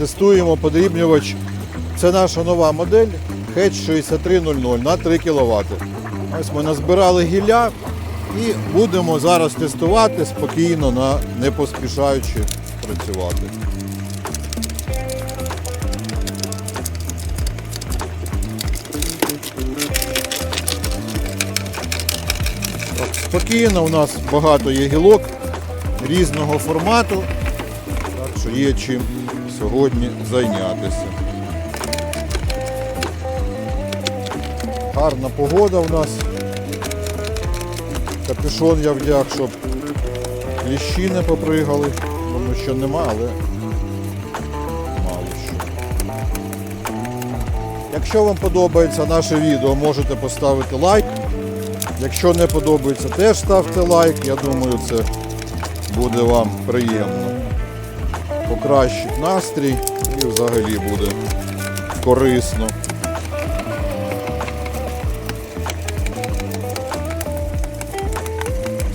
тестуємо подрібнювач. Це наша нова модель Hedge 6300 на 3 кВт. Ось ми назбирали гілля і будемо зараз тестувати спокійно, на, не поспішаючи працювати. Спокійно, у нас багато є гілок різного формату, так що є чим сьогодні зайнятися. Гарна погода у нас. Капюшон я вдяг, щоб кліщі не попригали. Думаю, що нема, але мало що. Якщо вам подобається наше відео, можете поставити лайк. Якщо не подобається, теж ставте лайк. Я думаю, це буде вам приємно. Покращить настрій і взагалі буде корисно.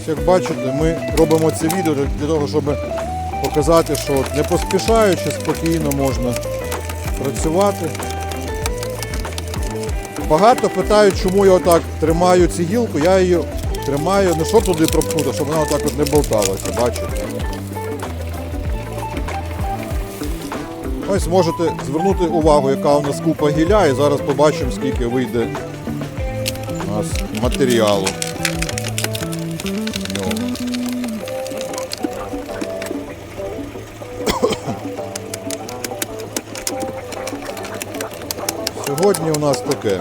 Як бачите, ми робимо це відео для того, щоб показати, що не поспішаючи, спокійно можна працювати. Багато питають, чому я отак тримаю цю гілку. Я її тримаю не щоб туди пропхнути, щоб вона отак от не болталася, бачите? Ось можете звернути увагу, яка у нас купа гілля, і зараз побачимо, скільки вийде у нас матеріалу. Сьогодні у нас таке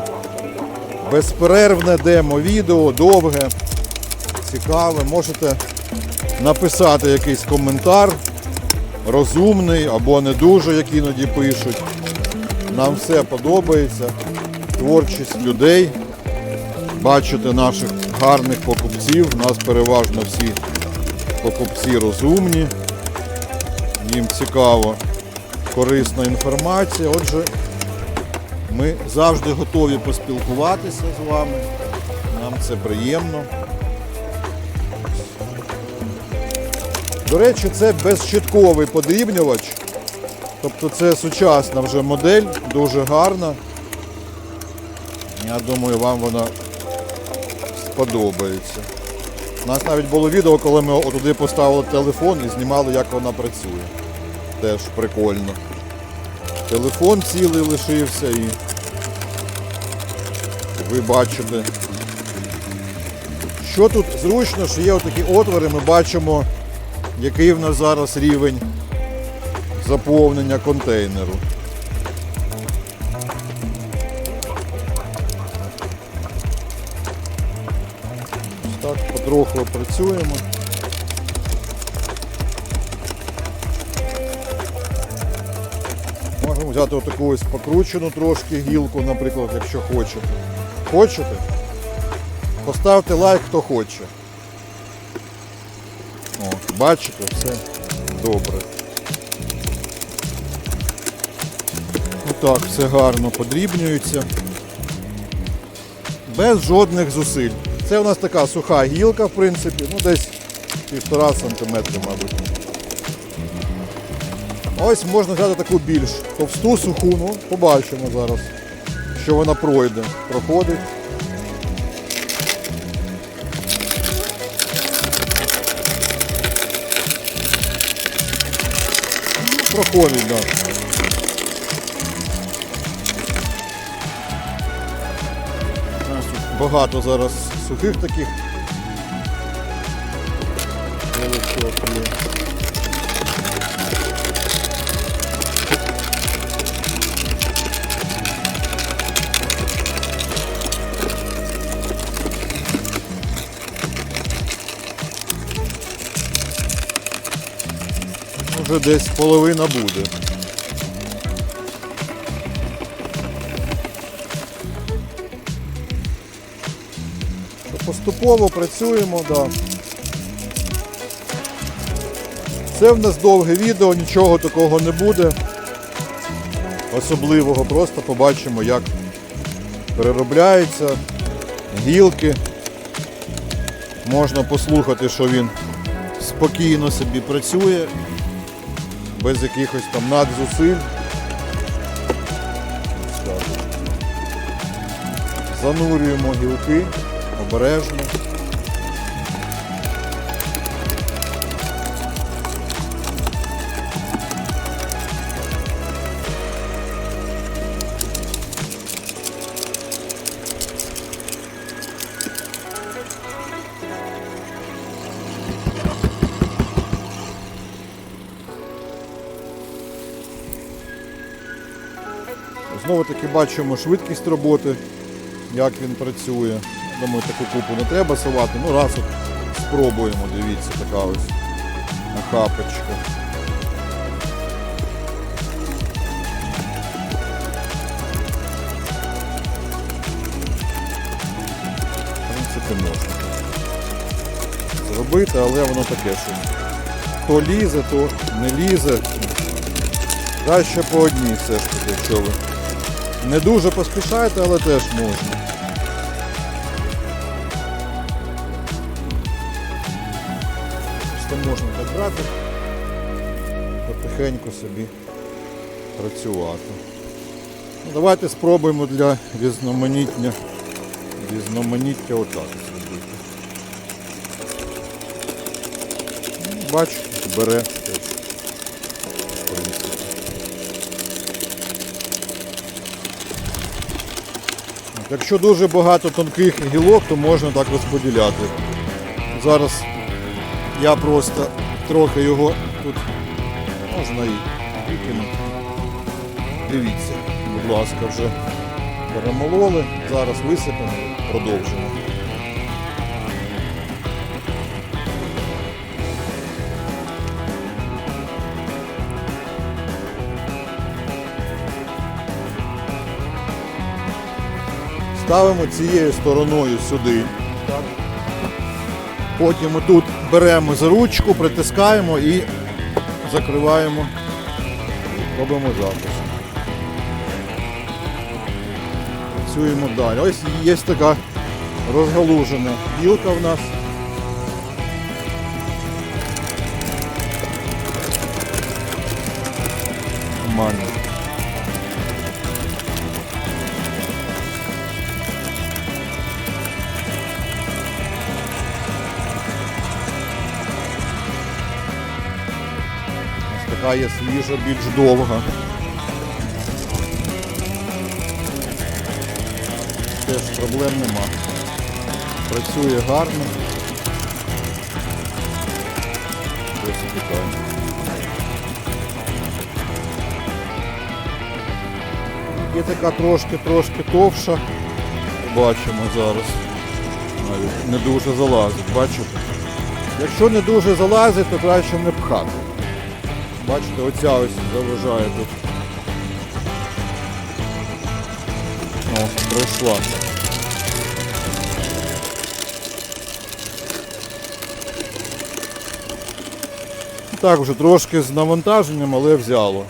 безперервне демо-відео, довге, цікаве. Можете написати якийсь коментар, розумний або не дуже, як іноді пишуть. Нам все подобається. Творчість людей. Бачите наших гарних покупців. У нас переважно всі покупці розумні. Їм цікаво, корисна інформація. Отже, ми завжди готові поспілкуватися з вами. Нам це приємно. До речі, це безщитковий подрібнювач. Тобто це сучасна вже модель, дуже гарна. Я думаю, вам вона сподобається. У нас навіть було відео, коли ми туди поставили телефон і знімали, як вона працює. Теж прикольно. Телефон цілий лишився і ви бачите. Що тут зручно, що є отакі отвори, ми бачимо, який в нас зараз рівень заповнення контейнеру. Ось Так, потроху працюємо. Можемо взяти отаку ось покручену трошки гілку, наприклад, якщо хочете. Хочете? Поставте лайк, хто хоче. Бачите, все добре. Отак, все гарно подрібнюється. Без жодних зусиль. Це у нас така суха гілка, в принципі, ну десь півтора сантиметри, мабуть. Ось можна взяти таку більш товсту суху, ну, побачимо зараз, що вона пройде, проходить. Проходить, так. У багато зараз сухих таких. Є. Вже десь половина буде. Поступово працюємо, да. Це в нас довге відео, нічого такого не буде. Особливого, просто побачимо, як переробляються гілки. Можна послухати, що він спокійно собі працює, без якихось там надзусиль. Занурюємо гілки обережно. Знову таки бачимо швидкість роботи, як він працює. Думаю, таку купу не треба совати. Ну раз от спробуємо, дивіться, така ось нахапочка. В принципі, можна зробити, але воно таке, що то лізе, то не лізе. Краще по одній все ж таки, якщо ви не дуже поспішаєте, але теж можна. Просто можна так брати, потихеньку собі працювати. Ну, давайте спробуємо для різноманіття, різноманіття отак зробити. Ну, Бачите, бере теж. Якщо дуже багато тонких гілок, то можна так розподіляти. Зараз я просто трохи його тут можна і викинути. Дивіться, будь ласка, вже перемололи. Зараз висипемо продовжимо. Ставимо цією стороною сюди. Потім ми тут беремо за ручку, притискаємо і закриваємо. Робимо запис. Працюємо далі. Ось є така розгалужена гілка в нас. Нормально. Така свіжа, більш довга. Теж проблем нема. Працює гарно. Досить така. Є така трошки-трошки товша. Бачимо зараз. Навіть не дуже залазить, бачите? Якщо не дуже залазить, то краще не пхати. Бачите, оця ось заважає тут. О, пройшла. Так, вже трошки з навантаженням, але взяло.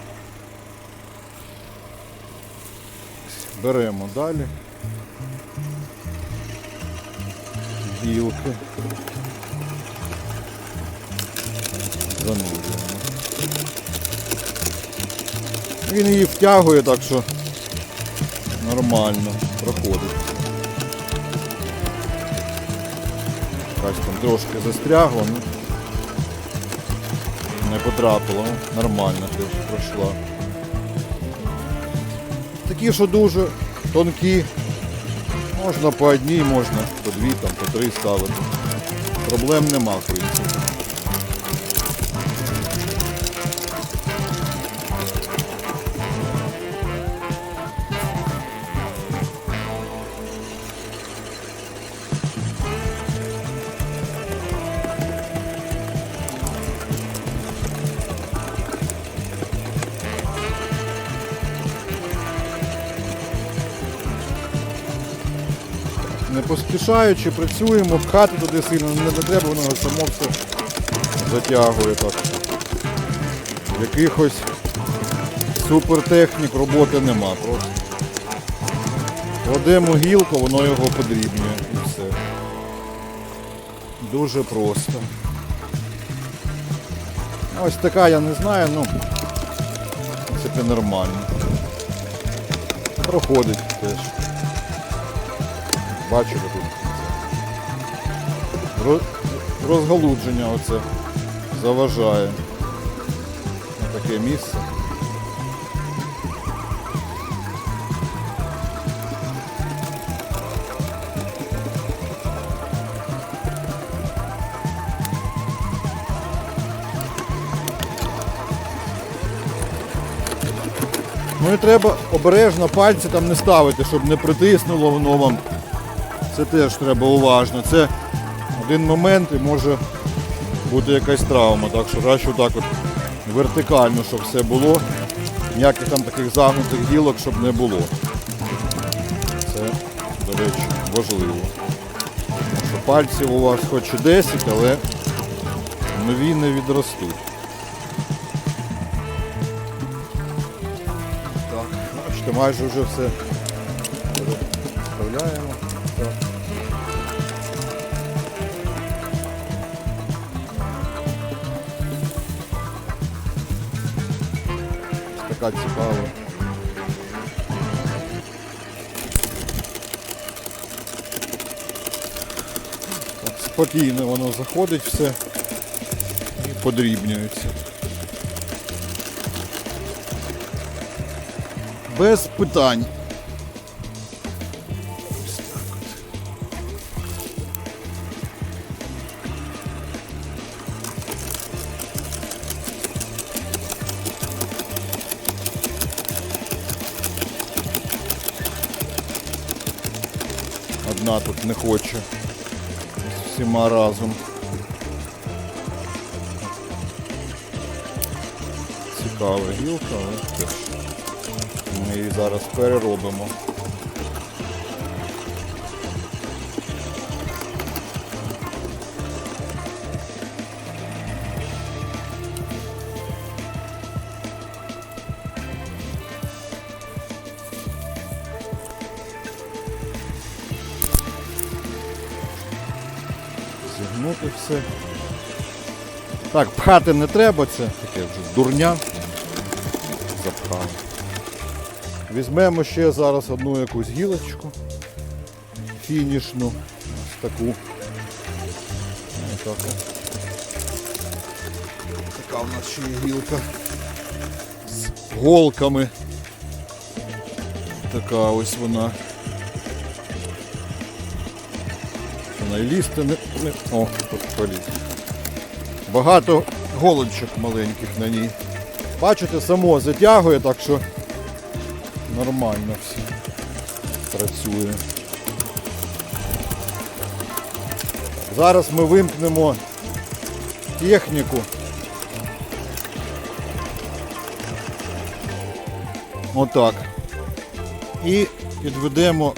Беремо далі. Гілки. Занурюємо. Він її втягує, так що нормально проходить. Якась там трошки застрягла, ну не потрапила, ну, нормально теж пройшла. Такі, що дуже тонкі, можна по одній, можна по дві, там, по три ставити. Проблем нема, в принципі. Не поспішаючи, працюємо, пхати туди сильно не, треба, воно само все затягує так. Якихось супертехнік роботи нема. Просто кладемо гілку, воно його подрібнює і все. Дуже просто. Ось така я не знаю, ну принципі нормально. Проходить теж. Бачите тут. Ро- Розгалудження оце заважає на таке місце. Ну і треба обережно пальці там не ставити, щоб не притиснуло воно вам. Це теж треба уважно. Це один момент і може бути якась травма. Так що краще отак от вертикально, щоб все було. Ніяких там таких загнутих гілок, щоб не було. Це, до речі, важливо. Що пальців у вас хоч і 10, але нові не відростуть. Так, бачите, майже вже все вставляємо. Така цікава. Так, спокійно воно заходить все і подрібнюється. Без питань. Одна тут не хоче. З Всіма разом. Цікава гілка, але теж. Ми її зараз переробимо. Зігнути все. Так, пхати не треба, це таке вже дурня. Запхаю. Візьмемо ще зараз одну якусь гілочку фінішну. Ось таку. Ось так. Така у нас ще є гілка з голками. Така ось вона. Лізти не, не... О, тут поліз. Багато голочок маленьких на ній. Бачите, само затягує, так що нормально все працює. Зараз ми вимкнемо техніку. Отак. І підведемо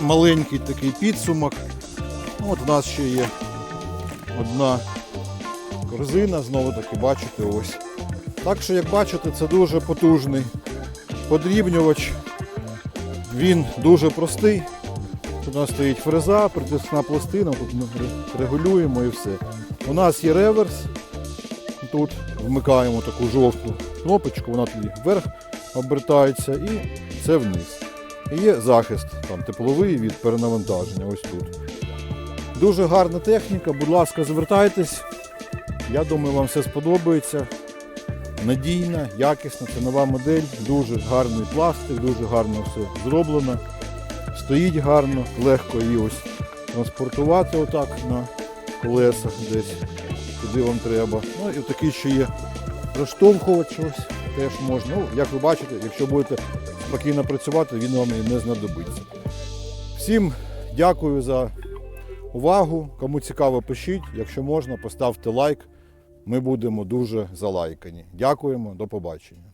маленький такий підсумок. От у нас ще є одна корзина, знову таки бачите ось. Так що, як бачите, це дуже потужний подрібнювач. Він дуже простий. Тут у нас стоїть фреза, притискна пластина, тут ми регулюємо і все. У нас є реверс. Тут вмикаємо таку жовту кнопочку, вона тоді вверх обертається і це вниз. І є захист там, тепловий від перенавантаження. Ось тут. Дуже гарна техніка, будь ласка, звертайтесь. Я думаю, вам все сподобається. Надійна, якісна, це нова модель, дуже гарний пластик, дуже гарно все зроблено. Стоїть гарно, легко її ось транспортувати отак на колесах десь, куди вам треба. Ну і такий ще є розштовхувач ось теж можна. Ну, як ви бачите, якщо будете спокійно працювати, він вам і не знадобиться. Всім дякую за увагу. Кому цікаво, пишіть. Якщо можна, поставте лайк. Ми будемо дуже залайкані. Дякуємо, до побачення.